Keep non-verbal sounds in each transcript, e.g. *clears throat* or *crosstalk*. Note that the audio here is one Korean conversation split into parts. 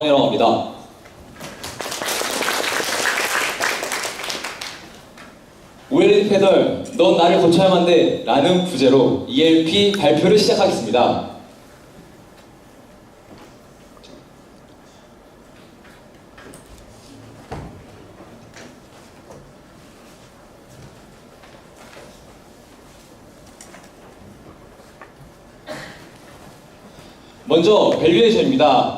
이라고 합니다. OLED 패널, 넌 나를 고쳐야만 돼 라는 부제로 ELP 발표를 시작하겠습니다. 먼저 밸류에이션입니다.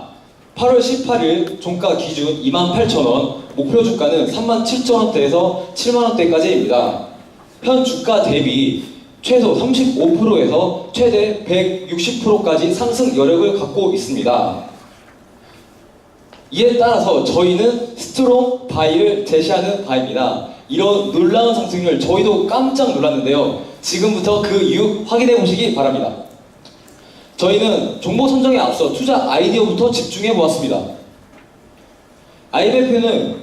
8월 18일 종가 기준 28,000원, 목표 주가는 37,000원대에서 7만원대까지입니다. 현 주가 대비 최소 35%에서 최대 160%까지 상승 여력을 갖고 있습니다. 이에 따라서 저희는 스트롱 바이를 제시하는 바입니다. 이런 놀라운 상승률 저희도 깜짝 놀랐는데요. 지금부터 그 이유 확인해 보시기 바랍니다. 저희는 정보 선정에 앞서 투자 아이디어부터 집중해 보았습니다. IMF는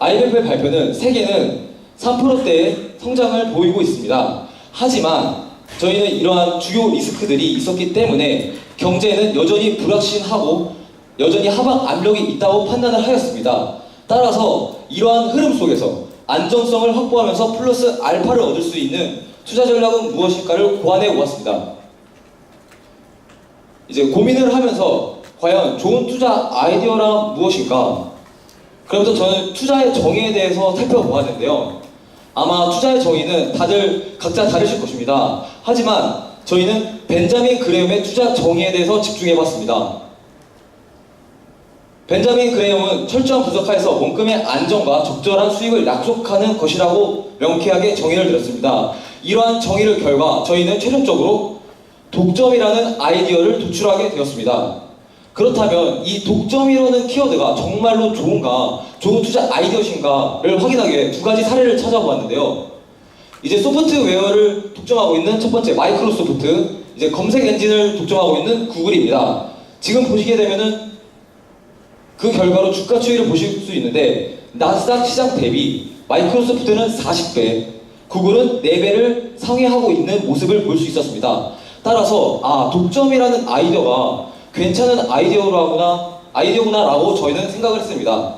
IMF의 발표는 세계는 3%대의 성장을 보이고 있습니다. 하지만 저희는 이러한 주요 리스크들이 있었기 때문에 경제는 여전히 불확실하고 여전히 하방 압력이 있다고 판단을 하였습니다. 따라서 이러한 흐름 속에서 안정성을 확보하면서 플러스 알파를 얻을 수 있는 투자 전략은 무엇일까를 고안해 보았습니다. 이제 고민을 하면서 과연 좋은 투자 아이디어란 무엇일까? 그러면서 저는 투자의 정의에 대해서 살펴보았는데요. 아마 투자의 정의는 다들 각자 다르실 것입니다. 하지만 저희는 벤자민 그레엄의 투자 정의에 대해서 집중해봤습니다. 벤자민 그레엄은 철저한 분석하에서 원금의 안정과 적절한 수익을 약속하는 것이라고 명쾌하게 정의를 내렸습니다. 이러한 정의를 결과 저희는 최종적으로 독점이라는 아이디어를 도출하게 되었습니다. 그렇다면 이 독점이라는 키워드가 정말로 좋은가, 좋은 투자 아이디어신가를 확인하기 위해 두 가지 사례를 찾아보았는데요. 이제 소프트웨어를 독점하고 있는 첫 번째 마이크로소프트, 이제 검색 엔진을 독점하고 있는 구글입니다. 지금 보시게 되면은 그 결과로 주가 추이를 보실 수 있는데 나스닥 시장 대비 마이크로소프트는 40배, 구글은 4배를 상회하고 있는 모습을 볼 수 있었습니다. 따라서 아 독점이라는 아이디어가 괜찮은 아이디어라구나 아이디어구나라고 저희는 생각을 했습니다.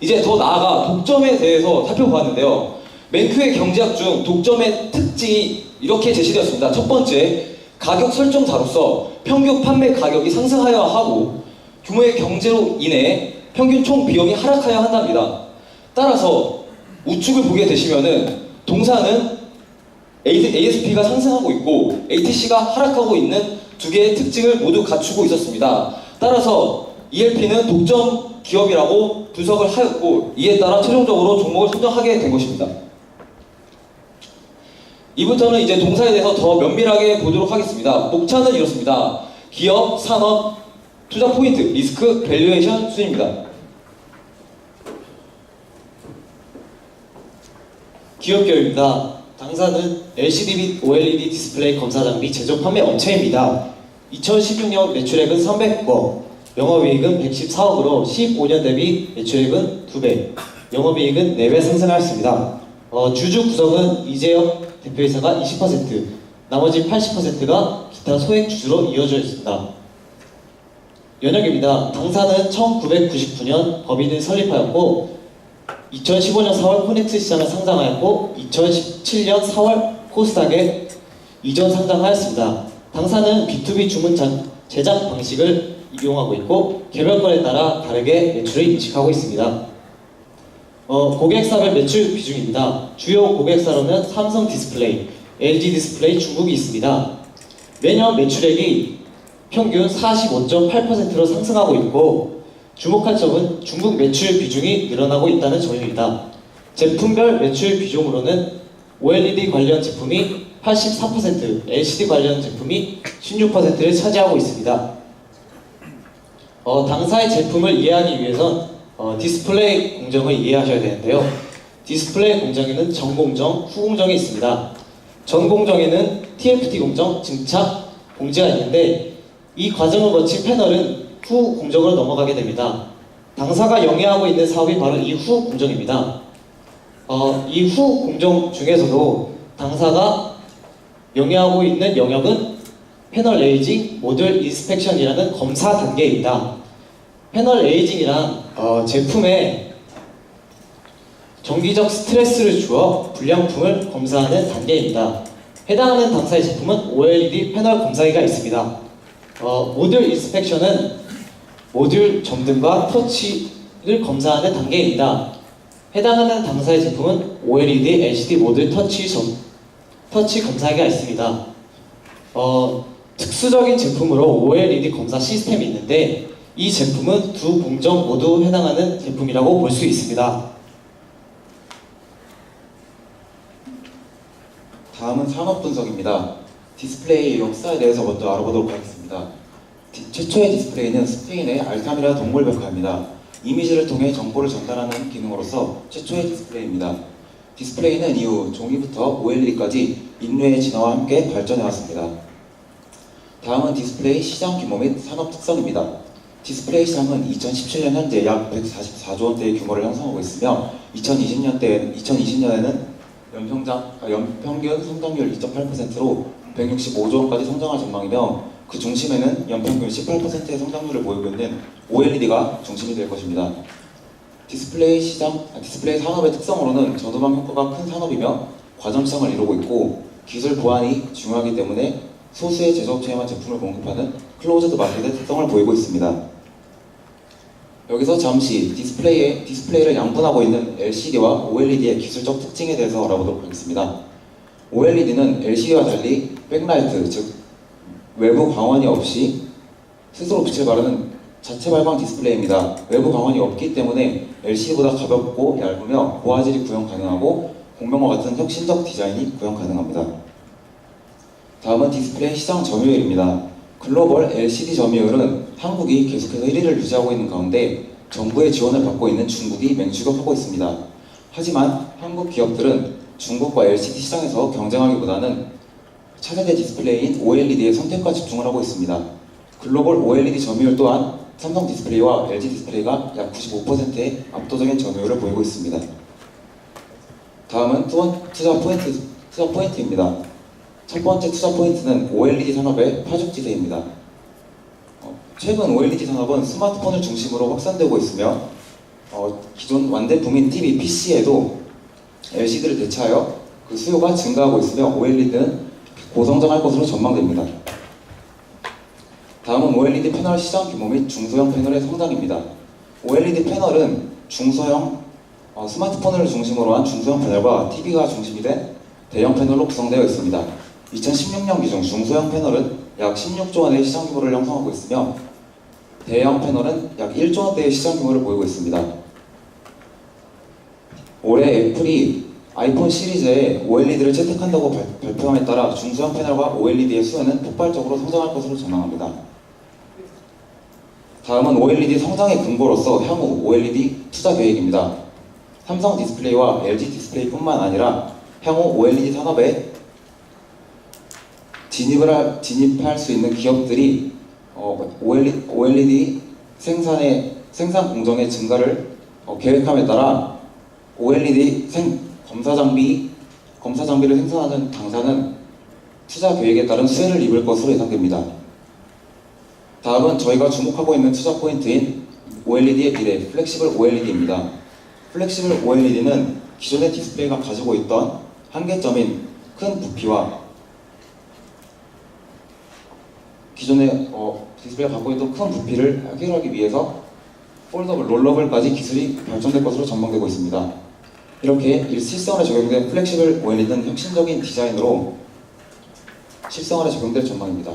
이제 더 나아가 독점에 대해서 살펴보았는데요. 맨큐의 경제학 중 독점의 특징이 이렇게 제시되었습니다. 첫 번째, 가격 설정자로서 평균 판매 가격이 상승하여야 하고 규모의 경제로 인해 평균 총 비용이 하락하여야 한답니다. 따라서 우측을 보게 되시면은 동사는 ASP가 상승하고 있고 ATC가 하락하고 있는 두 개의 특징을 모두 갖추고 있었습니다. 따라서 ELP는 독점 기업이라고 분석을 하였고 이에 따라 최종적으로 종목을 선정하게 된 것입니다. 이부터는 이제 동사에 대해서 더 면밀하게 보도록 하겠습니다. 목차는 이렇습니다. 기업, 산업, 투자 포인트, 리스크, 밸류에이션 순입니다. 기업계열입니다. 당사는 LCD 및 OLED 디스플레이 검사 장비 제조 판매 업체입니다. 2016년 매출액은 300억, 영업이익은 114억으로 15년 대비 매출액은 2배, 영업이익은 4배 상승하였습니다. 어, 주주 구성은 이재혁 대표이사가 20%, 나머지 80%가 기타 소액 주주로 이어져 있습니다. 연역입니다. 당사는 1999년 법인을 설립하였고 2015년 4월 코넥스 시장을 상장하였고 2017년 4월 코스닥에 이전 상장하였습니다. 당사는 B2B 주문 장- 제작 방식을 이용하고 있고 개별 건에 따라 다르게 매출을 인식하고 있습니다. 어, 고객사별 매출 비중입니다. 주요 고객사로는 삼성 디스플레이, LG 디스플레이 중국이 있습니다. 매년 매출액이 평균 45.8%로 상승하고 있고 주목할 점은 중국 매출 비중이 늘어나고 있다는 점입니다. 제품별 매출 비중으로는 OLED 관련 제품이 84%, LCD 관련 제품이 16%를 차지하고 있습니다. 어, 당사의 제품을 이해하기 위해선 어, 디스플레이 공정을 이해하셔야 되는데요. 디스플레이 공정에는 전공정, 후공정이 있습니다. 전공정에는 TFT 공정, 증착, 공지가 있는데 이 과정을 거친 패널은 후 공정으로 넘어가게 됩니다. 당사가 영위하고 있는 사업이 바로 이 후 공정입니다. 어, 이 후 공정 중에서도 당사가 영위하고 있는 영역은 패널 에이징 모듈 인스펙션이라는 검사 단계입니다. 패널 에이징이란 어, 제품에 정기적 스트레스를 주어 불량품을 검사하는 단계입니다. 해당하는 당사의 제품은 OLED 패널 검사기가 있습니다. 어, 모듈 인스펙션은 모듈 점등과 터치를 검사하는 단계입니다. 해당하는 당사의 제품은 OLED LCD 모듈 터치 점, 터치 검사기가 있습니다. 어, 특수적인 제품으로 OLED 검사 시스템이 있는데 이 제품은 두 공정 모두 해당하는 제품이라고 볼 수 있습니다. 다음은 산업 분석입니다. 디스플레이 역사에 대해서 먼저 알아보도록 하겠습니다. 디- 최초의 디스플레이는 스페인의 알타미라 동물벽화입니다. 이미지를 통해 정보를 전달하는 기능으로서 최초의 디스플레이입니다. 디스플레이는 이후 종이부터 OLED까지 인류의 진화와 함께 발전해 왔습니다. 다음은 디스플레이 시장 규모 및 산업 특성입니다. 디스플레이 시장은 2017년 현재 약 144조 원대의 규모를 형성하고 있으며 2020년대 2020년에는 연평장, 아, 연평균 성장률 2.8%로 165조 원까지 성장할 전망이며 그 중심에는 연평균 18%의 성장률을 보이고 있는 OLED가 중심이 될 것입니다. 디스플레이 시장, 아, 디스플레이 산업의 특성으로는 저도방 효과가 큰 산업이며 과점성을 이루고 있고 기술 보안이 중요하기 때문에 소수의 제조업체에만 제품을 공급하는 클로즈드 마켓의 특성을 보이고 있습니다. 여기서 잠시 디스플레이의, 디스플레이를 양분하고 있는 LCD와 OLED의 기술적 특징에 대해서 알아보도록 하겠습니다. OLED는 LCD와 달리 백라이트, 즉 외부 광원이 없이 스스로 빛을 발하는 자체 발광 디스플레이입니다. 외부 광원이 없기 때문에 LCD보다 가볍고 얇으며 고화질이 구현 가능하고 공명과 같은 혁신적 디자인이 구현 가능합니다. 다음은 디스플레이 시장 점유율입니다. 글로벌 LCD 점유율은 한국이 계속해서 1위를 유지하고 있는 가운데 정부의 지원을 받고 있는 중국이 맹추격하고 있습니다. 하지만 한국 기업들은 중국과 LCD 시장에서 경쟁하기보다는 차세대 디스플레이인 OLED에 선택과 집중을 하고 있습니다. 글로벌 OLED 점유율 또한 삼성 디스플레이와 LG 디스플레이가 약 95%의 압도적인 점유율을 보이고 있습니다. 다음은 투- 투자 포인트, 투자 포인트입니다. 첫 번째 투자 포인트는 OLED 산업의 파죽지세입니다. 어, 최근 OLED 산업은 스마트폰을 중심으로 확산되고 있으며 어, 기존 완제품인 TV, PC에도 LCD를 대체하여 그 수요가 증가하고 있으며 OLED는 고성장할 것으로 전망됩니다. 다음은 OLED 패널 시장 규모 및 중소형 패널의 성장입니다. OLED 패널은 중소형 어, 스마트폰을 중심으로 한 중소형 패널과 TV가 중심이 된 대형 패널로 구성되어 있습니다. 2016년 기준 중소형 패널은 약 16조 원의 시장 규모를 형성하고 있으며 대형 패널은 약 1조 원대의 시장 규모를 보이고 있습니다. 올해 애플이 아이폰 시리즈에 OLED를 채택한다고 발, 발표함에 따라 중소형 패널과 OLED의 수요는 폭발적으로 성장할 것으로 전망합니다. 다음은 OLED 성장의 근거로서 향후 OLED 투자 계획입니다. 삼성 디스플레이와 LG 디스플레이뿐만 아니라 향후 OLED 산업에 진입을 할, 진입할 수 있는 기업들이 어, OLED, OLED 생산의 생산 공정의 증가를 어, 계획함에 따라 OLED 생, 검사 장비 검사 장비를 생산하는 당사는 투자 계획에 따른 수혜를 입을 것으로 예상됩니다. 다음은 저희가 주목하고 있는 투자 포인트인 OLED의 미래 플렉시블 OLED입니다. 플렉시블 OLED는 기존의 디스플레이가 가지고 있던 한계점인 큰 부피와 기존의 어, 디스플레이가 갖고 있던 큰 부피를 해결하기 위해서 폴더블, 롤러블까지 기술이 발전될 것으로 전망되고 있습니다. 이렇게 일- 실생활에 적용된 플렉시블 OLED는 혁신적인 디자인으로 실생활에 적용될 전망입니다.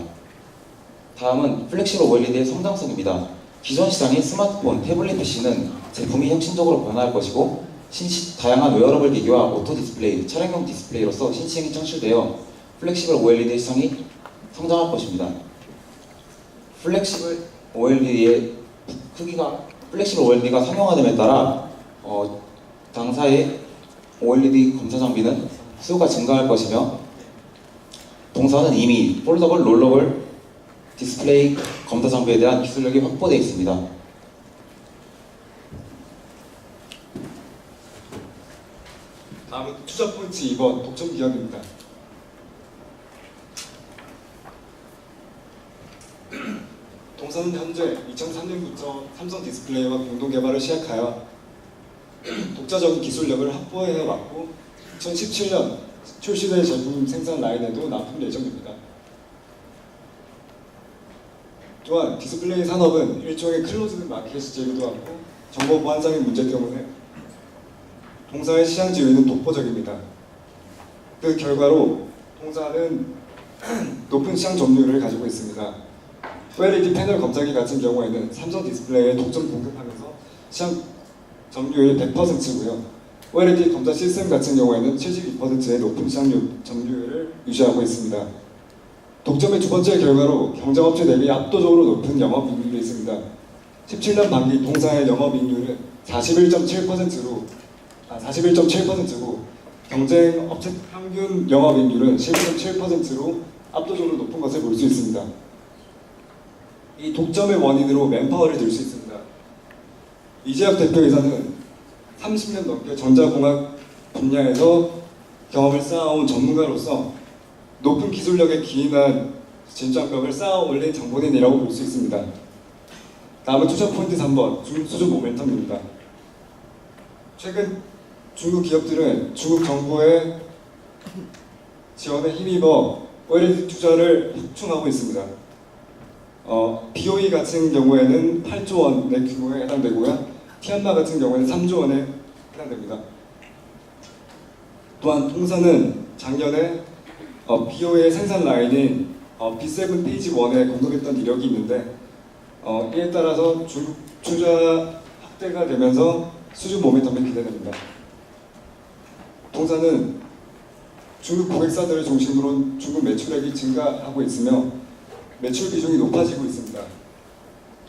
다음은 플렉시블 OLED의 성장성입니다. 기존 시장인 스마트폰, 태블릿 PC는 제품이 혁신적으로 변화할 것이고 신시, 다양한 웨어러블 기기와 오토 디스플레이, 차량용 디스플레이로서 신시장이 창출되어 플렉시블 OLED 시장이 성장할 것입니다. 플렉시블 OLED의 크기가 플렉시블 OLED가 상용화됨에 따라 어, 당사의 OLED 검사 장비는 수요가 증가할 것이며 동사는 이미 폴더블, 롤러블 디스플레이 검사 장비에 대한 기술력이 확보되어 있습니다. 다음은 투자 포인트 2번 독점 기업입니다. *clears throat* 삼성은 현재 2003년부터 삼성 디스플레이와 공동 개발을 시작하여 독자적인 기술력을 확보해 왔고 2017년 출시될 제품 생산 라인에도 납품 예정입니다. 또한 디스플레이 산업은 일종의 클로즈 마켓이기도 하고 정보 보안상의 문제 때문에 동사의 시장 지위는 독보적입니다. 그 결과로 동사는 *clears throat* 높은 시장 점유율을 가지고 있습니다. OLED 패널 검사기 같은 경우에는 삼성 디스플레이에 독점 공급하면서 시장 점유율 100%고요. OLED 검사 시스템 같은 경우에는 72%의 높은 시장 유- 점유율을 유지하고 있습니다. 독점의 두 번째 결과로 경쟁업체 대비 압도적으로 높은 영업이익률이 있습니다. 17년 반기 동사의 영업이익률은 41.7%로 아, 41.7%고 경쟁 업체 평균 영업이익률은 11.7%로 압도적으로 높은 것을 볼 수 있습니다. 이 독점의 원인으로 맨파워를 들 수 있습니다. 이재혁 대표이사는 30년 넘게 전자공학 분야에서 경험을 쌓아온 전문가로서 높은 기술력에 기인한 진정벽을 쌓아 올린 장본인이라고 볼 수 있습니다. 다음은 투자 포인트 3번 중수주 모멘텀입니다. 최근 중국 기업들은 중국 정부의 지원에 힘입어 OLED 투자를 확충하고 있습니다. 어, BOE 같은 경우에는 8조 원의 규모에 해당되고요. 티안마 같은 경우에는 3조 원에 해당됩니다. 또한 통사는 작년에 어, BO의 생산 라인인 어, B7 페이지 1에 공급했던 이력이 있는데 어, 이에 따라서 중국 투자 확대가 되면서 수주 모멘텀이 기대됩니다. 통사는 중국 고객사들을 중심으로 중국 매출액이 증가하고 있으며 매출 비중이 높아지고 있습니다.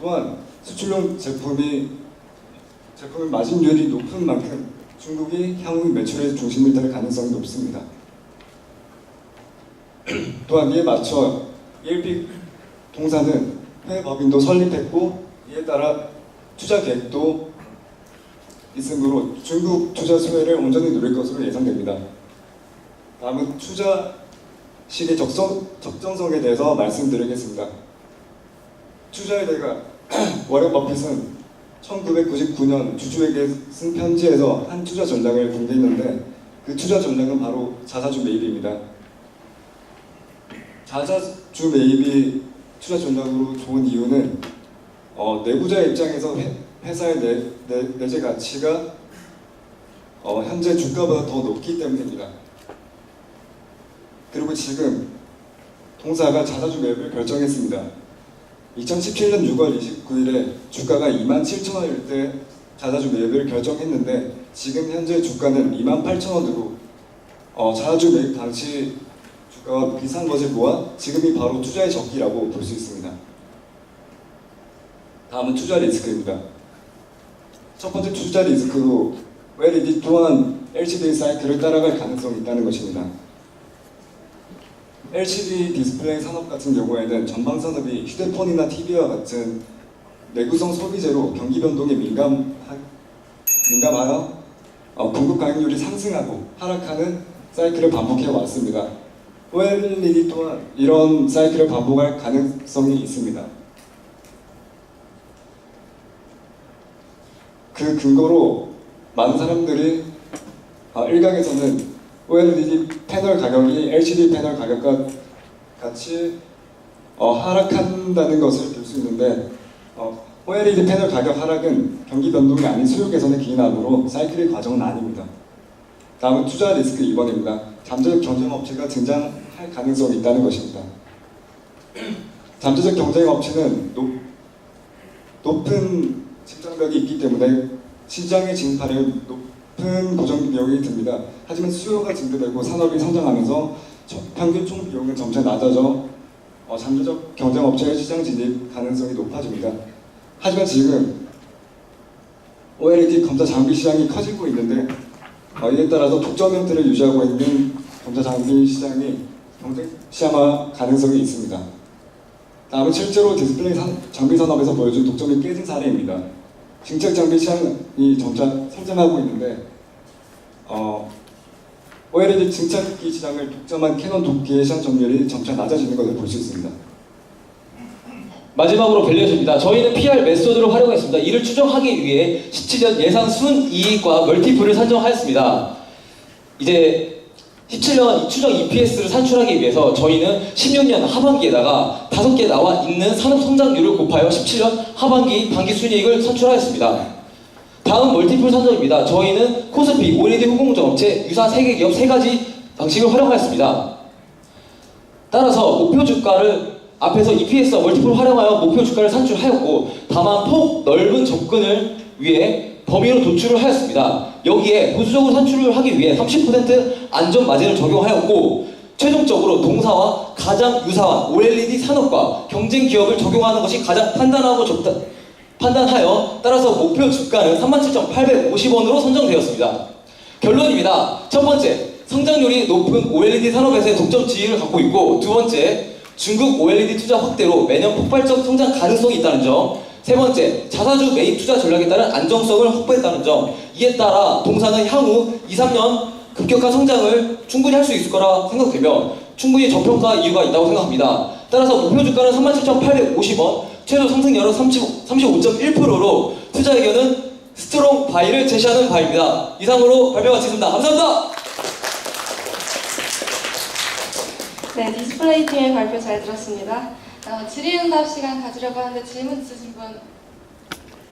또한 수출용 제품이 제품의 마진율이 높은 만큼 중국이 향후 매출의 중심이 될 가능성이 높습니다. *clears throat* 또한 이에 맞춰 ELP 동사는 해외 법인도 설립했고 이에 따라 투자 계획도 있으므로 중국 투자 수혜를 온전히 누릴 것으로 예상됩니다. 다음은 투자 시기 적성, 적정성에 대해서 말씀드리겠습니다. 투자의 대가 *clears throat* 워렌 버핏은 1999년 주주에게 쓴 편지에서 한 투자 전략을 공개했는데 그 투자 전략은 바로 자사주 매입입니다. 자사주 매입이 투자 전략으로 좋은 이유는 어, 내부자 입장에서 회, 회사의 내, 내, 내재 가치가 어, 현재 주가보다 더 높기 때문입니다. 그리고 지금 동사가 자사주 매입을 결정했습니다. 2017년 6월 29일에 주가가 2만 7천 원일 때 자사주 매입을 결정했는데 지금 현재 주가는 2만 8천 원으로 어, 자사주 매입 당시 주가가 비싼 것을 모아 지금이 바로 투자의 적기라고 볼 수 있습니다. 다음은 투자 리스크입니다. 첫 번째 투자 리스크로 LED 또한 LCD 사이클을 따라갈 가능성이 있다는 것입니다. LCD 디스플레이 산업 같은 경우에는 전방 산업이 휴대폰이나 TV와 같은 내구성 소비재로 경기 변동에 민감 민감하여 어, 공급 가격률이 상승하고 하락하는 사이클을 반복해 왔습니다. OLED 또한 이런 사이클을 반복할 가능성이 있습니다. 그 근거로 많은 사람들이 어, 일각에서는 OLED 패널 가격이 LCD 패널 가격과 같이 어, 하락한다는 것을 볼 수 있는데 어, OLED 패널 가격 하락은 경기 변동이 아닌 수요 개선의 기인함으로 사이클의 과정은 아닙니다. 다음은 투자 리스크 2번입니다. 잠재적 경쟁 업체가 등장할 가능성이 있다는 것입니다. 잠재적 경쟁 업체는 높, 높은 집장벽이 있기 때문에 시장에 진입하려 높 은 고정 비용이 듭니다. 하지만 수요가 증대되고 산업이 성장하면서 저- 평균 총 비용은 점차 낮아져 어, 잠재적 경쟁 업체의 시장 진입 가능성이 높아집니다. 하지만 지금 OLED 검사 장비 시장이 커지고 있는데 어, 이에 따라서 독점 형태를 유지하고 있는 검사 장비 시장이 경쟁 시장화 가능성이 있습니다. 다음은 실제로 디스플레이 산, 장비 산업에서 보여준 독점이 깨진 사례입니다. 증책 장비 시장이 점차 성장하고 있는데 어, OLED 증착기 시장을 독점한 캐논 도끼의 시장 점유율이 점차 낮아지는 것을 볼 수 있습니다. 마지막으로 밸류에이션입니다. 저희는 PR 메소드를 활용했습니다. 이를 추정하기 위해 17년 예상 순이익과 멀티플을 산정하였습니다. 이제 17년 추정 EPS를 산출하기 위해서 저희는 16년 하반기에다가 5개 나와 있는 산업 성장률을 곱하여 17년 하반기 반기 순이익을 산출하였습니다. 다음 멀티플 산정입니다. 저희는 코스피, OLED 후공정업체, 유사 세계 기업 세 가지 방식을 활용하였습니다. 따라서 목표 주가를 앞에서 EPS와 멀티플을 활용하여 목표 주가를 산출하였고 다만 폭 넓은 접근을 위해 범위로 도출을 하였습니다. 여기에 보수적으로 산출을 하기 위해 30% 안전 마진을 적용하였고 최종적으로 동사와 가장 유사한 OLED 산업과 경쟁 기업을 적용하는 것이 가장 판단하고 적다, 판단하여 따라서 목표 주가는 37,850원으로 선정되었습니다. 결론입니다. 첫 번째, 성장률이 높은 OLED 산업에서의 독점 지위를 갖고 있고 두 번째, 중국 OLED 투자 확대로 매년 폭발적 성장 가능성이 있다는 점. 세 번째, 자사주 매입 투자 전략에 따른 안정성을 확보했다는 점. 이에 따라 동사는 향후 2, 3년 급격한 성장을 충분히 할 수 있을 거라 생각되며 충분히 저평가 이유가 있다고 생각합니다. 따라서 목표 주가는 37,850원, 최소 상승률은 30, 35.1%로 투자 의견은 스트롱 바이를 제시하는 바입니다. 이상으로 발표 마치겠습니다. 감사합니다. 네, 디스플레이 팀의 발표 잘 들었습니다. 어, 질의응답 시간 가지려고 하는데 질문 있으신 분